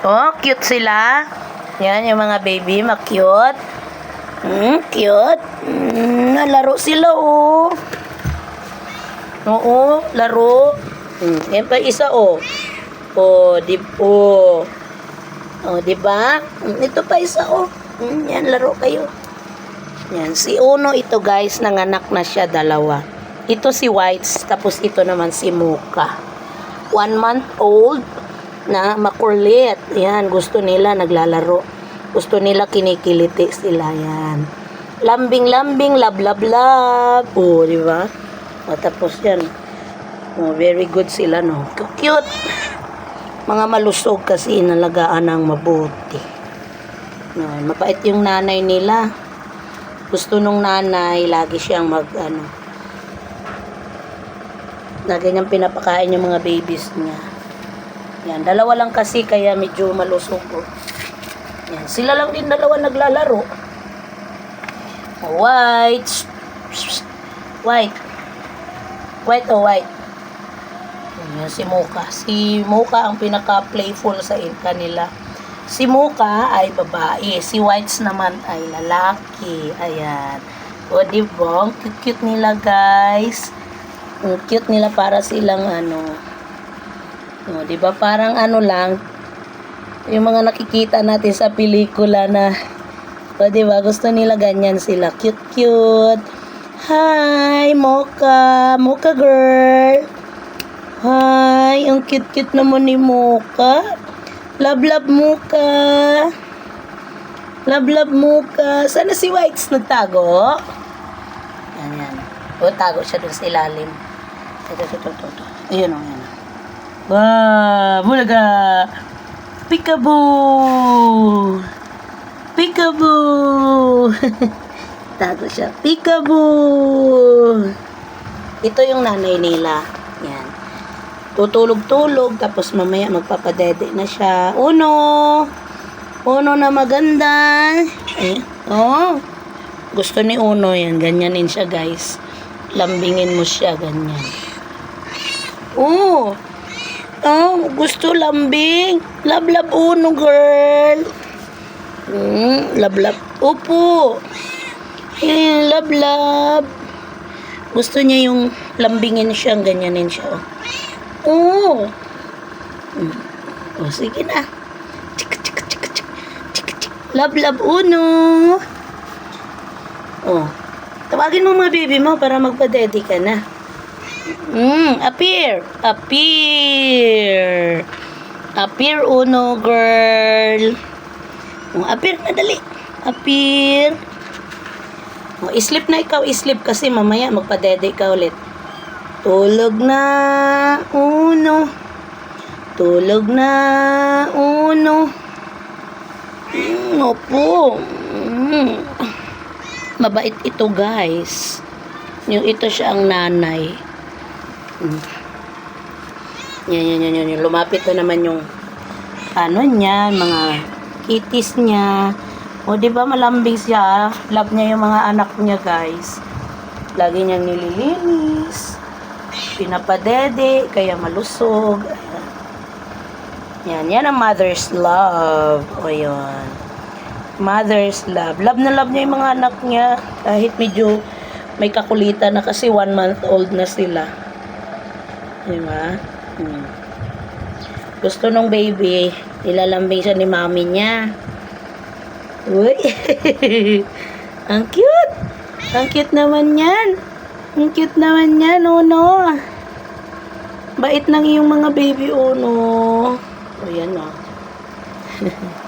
Oh, cute sila. Yan, yung mga baby, ma-cute. Hmm, cute. Hmm, nalaro sila, oh. Oo, laro. Hmm, yan pa isa, oh. Oh, di, oh. Oh, di ba? Hmm, ito pa isa, oh. Hmm, yan, laro kayo. Yan, si Uno ito, guys, nanganak na siya, dalawa. Ito si Whites, tapos ito naman si Mocha. One month old na makulit. Yan, gusto nila naglalaro. Gusto nila kinikiliti sila. Yan. Lambing-lambing, lab-lab-lab. Oh, di ba? O, yan. Oh, very good sila, no? Cute. Mga malusog kasi inalagaan ng mabuti. Yan, mapait yung nanay nila. Gusto nung nanay, lagi siyang mag, ano, lagi niyang pinapakain yung mga babies niya. Yan, dalawa lang kasi kaya medyo malusog. oh. Yan, sila lang din dalawa naglalaro. White. White. White o white. Yan, si Mocha. Si Mocha ang pinaka-playful sa kanila. Si Mocha ay babae. Si Whites naman ay lalaki. Ayan. O, di ba? Ang cute-cute nila, guys. Ang cute nila para silang ano. O, di ba? Parang ano lang. Yung mga nakikita natin sa pelikula na o, di ba? Gusto nila ganyan sila. Cute-cute. Hi, Mocha. Mocha girl. Hi, ang cute-cute naman ni Mocha. Love, love, Mocha. Love, love, Mocha. Sana si Whites nagtago? Yan, yan. O, tago siya dun sa ilalim. Ito, ito, ito, ito. ito. Ayan, o, ayan. Wow, bulaga. Peekaboo. Peekaboo. tago siya. Peekaboo. Ito yung nanay nila. Yan. Tutulog-tulog, tapos mamaya magpapadede na siya. Uno! Uno na maganda. Eh, oh. Gusto ni Uno yan. Ganyanin siya, guys. Lambingin mo siya, ganyan. Oh! Oh, gusto lambing. Love, Uno, girl. Hmm, love. Opo. Eh, love. Gusto niya yung lambingin siya, ganyanin siya. Oh. Oo. Mm. O, sige na. Chika, chika, chika. Chika, chika. Love, love, uno. O. Tawagin mo mga baby mo para magpa-daddy ka na. Mm, appear. Appear. Appear, uno, girl. O, appear na dali. Appear. O, islip na ikaw, islip kasi mamaya magpa-daddy ka ulit. Tulog na, uno. Tulog na, uno. Mm, opo. Mm. Mabait ito, guys. Yung ito siya ang nanay. Mm. Yan, yan, yan, yan. Lumapit na naman yung ano niya, mga kitties niya. O, di ba malambing siya? Love niya yung mga anak niya, guys. Lagi niyang nililinis pinapadede, kaya malusog. Yan, yan ang mother's love. O yun. Mother's love. Love na love niya yung mga anak niya. Kahit medyo may kakulitan na kasi one month old na sila. Di ba? Hmm. Gusto nung baby, ilalambing siya ni mami niya. Uy! ang cute! Ang cute naman yan! Ang cute naman yan, Uno. Bait ng iyong mga baby, Uno. O, yan, o.